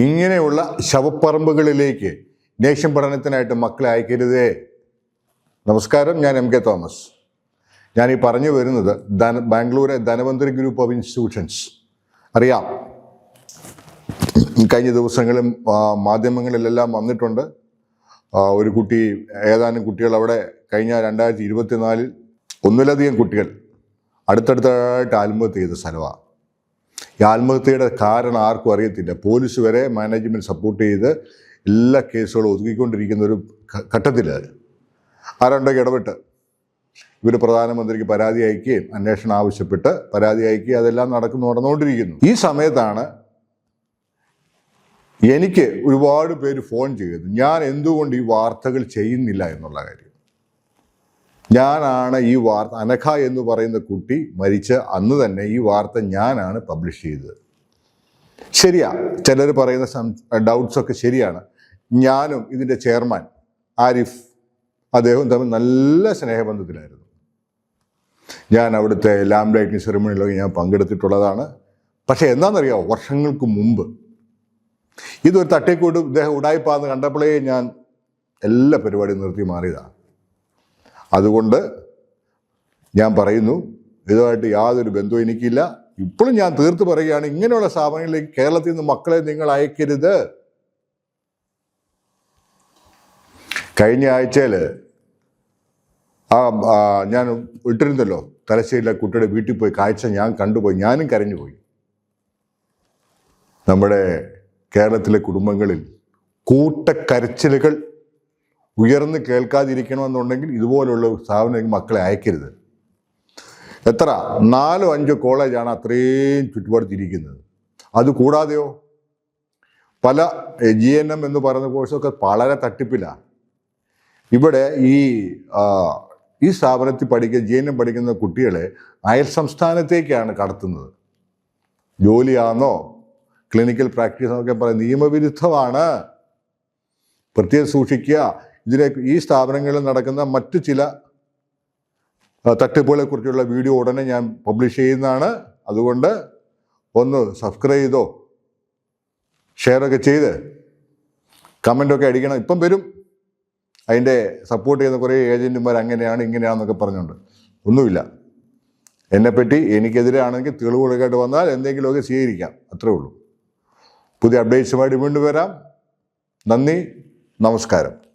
ഇങ്ങനെയുള്ള ശവപ്പറമ്പുകളിലേക്ക് നേഷൻ പഠനത്തിനായിട്ട് മക്കളെ അയക്കരുതേ. നമസ്കാരം ഞാൻ എം കെ തോമസ്. ഞാൻ ഈ പറഞ്ഞു വരുന്നത് ധന ബാംഗ്ലൂരെ ധനവന്തരി ഗ്രൂപ്പ് ഓഫ് ഇൻസ്റ്റിറ്റ്യൂഷൻസ്. അറിയാം. കഴിഞ്ഞ ദിവസങ്ങളും മാധ്യമങ്ങളിലെല്ലാം വന്നിട്ടുണ്ട്. ഒരു കുട്ടി ഏതാനും കുട്ടികൾ അവിടെ കഴിഞ്ഞ രണ്ടായിരത്തി ഇരുപത്തിനാലിൽ ഒന്നിലധികം കുട്ടികൾ അടുത്തടുത്തായിട്ട് ആത്മഹത്യ ചെയ്ത സ്ഥലമാണ്. ഈ ആത്മഹത്യയുടെ കാരണം ആർക്കും അറിയത്തില്ല. പോലീസ് വരെ മാനേജ്മെന്റ് സപ്പോർട്ട് ചെയ്ത് എല്ലാ കേസുകളും ഒതുക്കിക്കൊണ്ടിരിക്കുന്ന ഒരു ഘട്ടത്തിൽ ആരുണ്ടെങ്കിൽ ഇടപെട്ട് ഇവർ പ്രധാനമന്ത്രിക്ക് പരാതി അയക്കുകയും അന്വേഷണം ആവശ്യപ്പെട്ട് പരാതി അയക്കുകയും അതെല്ലാം നടക്കുന്നു നടന്നുകൊണ്ടിരിക്കുന്നു. ഈ സമയത്താണ് എനിക്ക് ഒരുപാട് പേര് ഫോൺ ചെയ്തത്. ഞാൻ എന്തുകൊണ്ട് ഈ വാർത്തകൾ ചെയ്യുന്നില്ല എന്നുള്ള കാര്യം. ഞാനാണ് ഈ വാർത്ത അനഖ എന്ന് പറയുന്ന കുട്ടി മരിച്ച അന്ന് തന്നെ ഈ വാർത്ത ഞാനാണ് പബ്ലിഷ് ചെയ്തത്. ശരിയാ ചിലർ പറയുന്ന ഡൗട്ട്സ് ഒക്കെ ശരിയാണ്. ഞാനും ഇതിന്റെ ചെയർമാൻ ആരിഫ് അദ്ദേഹവും തമ്മിൽ നല്ല സ്നേഹബന്ധത്തിലായിരുന്നു. ഞാൻ അവിടുത്തെ ലാം ലൈറ്റിംഗ് സെറിമണിയിലൊക്കെ ഞാൻ പങ്കെടുത്തിട്ടുള്ളതാണ്. പക്ഷേ എന്താണെന്നറിയാമോ വർഷങ്ങൾക്ക് മുമ്പ് ഇതൊരു തട്ടിക്കൂട്ട് ഇദ്ദേഹം ഉടായിപ്പാന്ന് കണ്ടപ്പോഴേ ഞാൻ എല്ലാ പരിപാടിയും നിർത്തി മാറിയതാണ് അതുകൊണ്ട് ഞാൻ പറയുന്നു ഇതുമായിട്ട് യാതൊരു ബന്ധവും എനിക്കില്ല. ഇപ്പോഴും ഞാൻ തീർത്ത് പറയുകയാണ് ഇങ്ങനെയുള്ള സ്ഥാപനങ്ങളിലേക്ക് കേരളത്തിൽ നിന്ന് മക്കളെ നിങ്ങൾ അയക്കരുത്. കഴിഞ്ഞ ആഴ്ചയിൽ ആ ഞാൻ ഇട്ടിരുന്നല്ലോ തലശ്ശേരിയിലെ കുട്ടിയുടെ വീട്ടിൽ പോയി കാഴ്ച ഞാൻ കണ്ടുപോയി ഞാനും കരഞ്ഞുപോയി. നമ്മുടെ കേരളത്തിലെ കുടുംബങ്ങളിൽ കൂട്ടക്കരച്ചിലുകൾ ഉയർന്ന് കേൾക്കാതിരിക്കണമെന്നുണ്ടെങ്കിൽ ഇതുപോലുള്ള സ്ഥാപനം മക്കളെ അയക്കരുത്. എത്ര? നാലോ അഞ്ചോ കോളേജാണ് അത്രയും ചുറ്റുപാടത്തിരിക്കുന്നത്. അതുകൂടാതെയോ പല ജി എൻ എം എന്ന് പറയുന്ന കോഴ്സൊക്കെ വളരെ തട്ടിപ്പിലാണ് ഇവിടെ ഈ ഈ സ്ഥാപനത്തിൽ പഠിക്കുന്ന ജി എൻ എം പഠിക്കുന്ന കുട്ടികളെ അയൽ സംസ്ഥാനത്തേക്കാണ് കടത്തുന്നത്. ജോലിയാണോ ക്ലിനിക്കൽ പ്രാക്ടീസ് എന്നൊക്കെ പറയാം നിയമവിരുദ്ധമാണ്. പ്രത്യേകം സൂക്ഷിക്കുക. ഇതിലെ ഈ സ്ഥാപനങ്ങളിൽ നടക്കുന്ന മറ്റ് ചില തട്ടിപ്പുകളെക്കുറിച്ചുള്ള തട്ടിപ്പുകളെ കുറിച്ചുള്ള വീഡിയോ ഉടനെ ഞാൻ പബ്ലിഷ് ചെയ്യുന്നതാണ്. അതുകൊണ്ട് ഒന്ന് സബ്സ്ക്രൈബ് ചെയ്തോ? ഷെയറൊക്കെ ചെയ്ത് കമന്റൊക്കെ അടിക്കണം. ഇപ്പം വരും. അതിന്റെ സപ്പോർട്ട് ചെയ്യുന്ന കുറേ ഏജന്റുമാർ അങ്ങനെയാണ് ഇങ്ങനെയാണെന്നൊക്കെ പറഞ്ഞുകൊണ്ട്. ഒന്നുമില്ല. എന്നെപ്പറ്റി എനിക്കെതിരാണെങ്കിൽ തെളിവുകളൊക്കെയായിട്ട് വന്നാൽ എന്തെങ്കിലുമൊക്കെ സ്വീകരിക്കാം. അത്രേ ഉള്ളൂ. പുതിയ അപ്ഡേറ്റ്സുമായിട്ട് വീണ്ടും വരാം. നന്ദി. നമസ്കാരം.